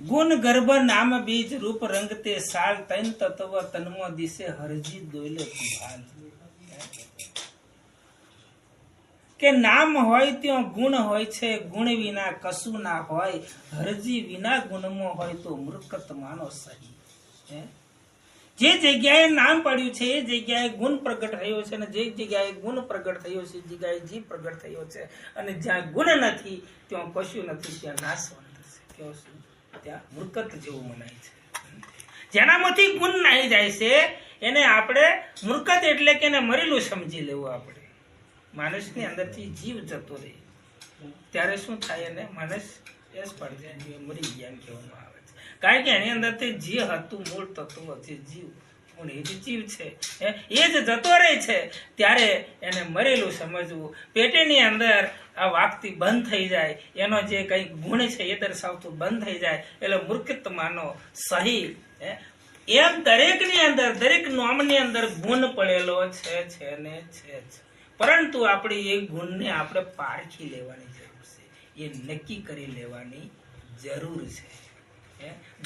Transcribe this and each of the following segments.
ગુણ ગર્ભ નામ બીજ રૂપ રંગ તે સાલ તૈન તત્વ તન્મો દિશે હરજી દોલે ભાલ કે નામ હોય ત્યાં ગુણ હોય છે, ગુણ વિના કશું ના હોય, હરજી વિના ગુણમાં હોય તો મૂર્ખત માનો સહી હે? જે જગ્યાએ નામ પાડ્યું છે, એ જગ્યાએ ગુણ પ્રગટ થયો છે અને જે જગ્યાએ ગુણ પ્રગટ થયો છે, એ જગ્યાએ જીવ પ્રગટ થયો છે. અને જ્યાં ગુણ નથી, ત્યાં પશુ નથી, ત્યાં નાશવંત છે. કેવો શું? ત્યાં મૃતક જેવું મનાય છે. જેનામાંથી ગુણ નાહી જાય છે, એને આપણે મૃકત એટલે કે એને મરેલું સમજી લેવું આપણે. માણસની અંદરથી જીવ જતો રહે. ત્યારે શું થાય એને? માણસ એસ પડી જાય મરી ગયા કહેવામાં આવે. કારણ કે એની અંદરથી જે હતું, મૂળ તત્વ છે, જીવ. પણ એ જ જીવ છે એ જ જતો રહે છે, ત્યારે એને મરેલું સમજવું. પેટેની અંદર આ વાગતી બંધ થઈ જાય. એનો જે કંઈ ગુણ છે એ દર્શાવતું બંધ થઈ જાય. એટલે મૂર્ખત માનો સહી? એમ દરેકની અંદર, દરેક નોમની અંદર ગુણ પડેલો છે છે ને છે પરંતુ આપણે એ ગુણને આપણે પારખી લેવાની જરૂર છે. એ નક્કી કરી લેવાની જરૂર છે?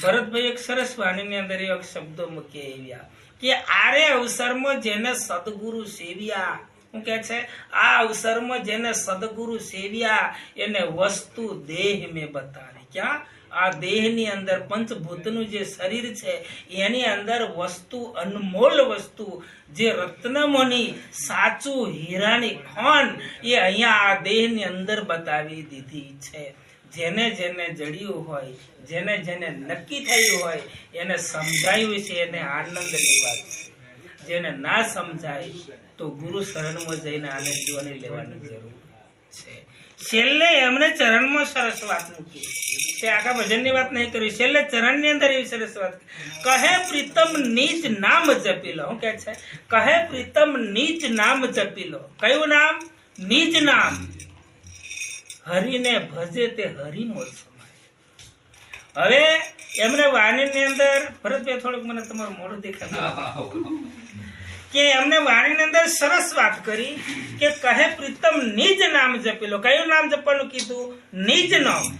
ભરતભાઈ એક સરસ વાણીની અંદર એક શબ્દો મૂકી આવ્યા કે આરે અવસરમાં જેને સદગુરુ સેવ્યા. શું કે છે? આ અવસરમાં જેને સદગુરુ સેવ્યા, એને વસ્તુ દેહ મેં બતાવી. ક્યાં? આ દેહની અંદર પંચભૂતનું જે શરીર છે, એની અંદર વસ્તુ, અનમોલ વસ્તુ, જે રત્નમોની સાચું હીરાની ખોન એ અહીંયા આ દેહની અંદર બતાવી દીધી છે. જેને જેને જડ્યું હોય, જેને જેને નક્કી થયું હોય, એને સમજાયું છે, એને આનંદ છે. જેને ના સમજાય, તો ગુરુ શરણમાં જઈને આનંદ જીવની લેવાની જરૂર છે. છેલ્લે એમણે ચરણમાં સરસ વાત મૂકી. તે આખા ભજનની વાત નહીં કરી, છેલ્લે ચરણની અંદર એવી સરસ વાત કહે પ્રીતમ નીચ નામ જપી લો. કે છે? કહે પ્રીતમ નીચ નામ જપી લો. કયું નામ? નીચ નામ. હરિને ભજે તે હરિનો સમાય. હવે એમને વાણીની અંદર ભરતભાઈ થોડુંક મને તમારું મોઢું દેખાતું કે એમને વાણીની અંદર સરસ વાત કરી કે કહે પ્રીતમ નિજ નામ જપેલો. કયું નામ જપવાનું કીધું? નિજ નામ.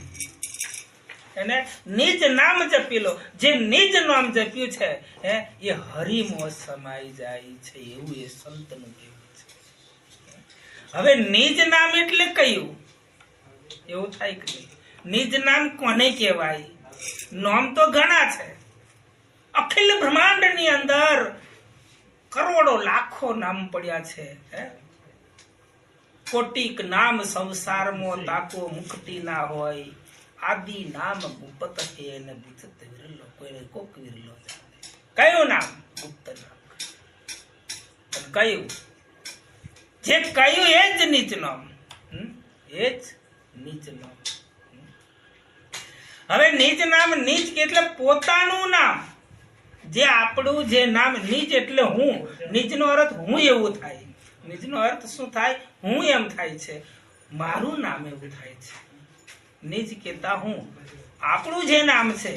એને નિજ નામ જપેલો. જે નિજ નામ જપ્યું છે, હે, એ હરિમો સમાઈ જાય છે. એવું એ સંતનું કહેવું છે. હવે નિજ નામ એટલે કયું? એવું થાય કે નહીં? નિજ નામ કોને કહેવાય નામ તો ઘણા છે અખિલ બ્રહ્માંડની અંદર કરોડો લાખો નામ પડ્યા છે હે? કોટિક નામ સંસારમાં તાકો મુક્તિ ના હોય આદિ નામ ગુપ્ત હે અને બુચત વિરલો કોઈને કોક વિરલો. કયું નામ ગુપ્ત નામ કયું જે કયું એ જ નીચ નામ? એ જ નીચ નામ. હવે નીચ નામ, નીચ એટલે પોતાનું નામ. જે આપણું જે નામ નીચ એટલે હું. નીચનો અર્થ હું એવું થાય. નીચનો અર્થ શું થાય? હું એમ થાય છે. મારું નામ એવું થાય છે. નીચ કેતા હું. આપણું જે નામ છે,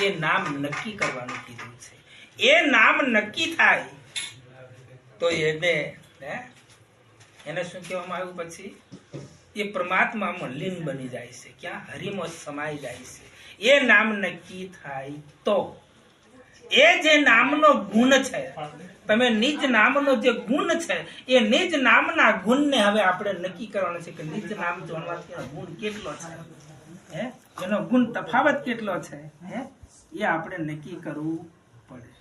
એ નામ નક્કી કરવાનું કીધું છે. એ નામ નક્કી થાય, તો એને? એને શું કહેવામાં આવ્યું પછી? એ પરમાત્મામાં લીન બની જાય છે, ક્યાં હરિમાં સમાઈ જાય છે. એ નામ નક્કી થાય તો? એ જે નામનો ગુણ છે, તમે નિજ નામનો જે ગુણ છે, એ નિજ નામના ગુણને હવે આપણે નક્કી કરવાનો છે કે નિજ નામ જોડવાથી એનો ગુણ કેટલો છે? હે? એનો ગુણ તફાવત કેટલો છે? હે? એ આપણે નક્કી કરવું પડે.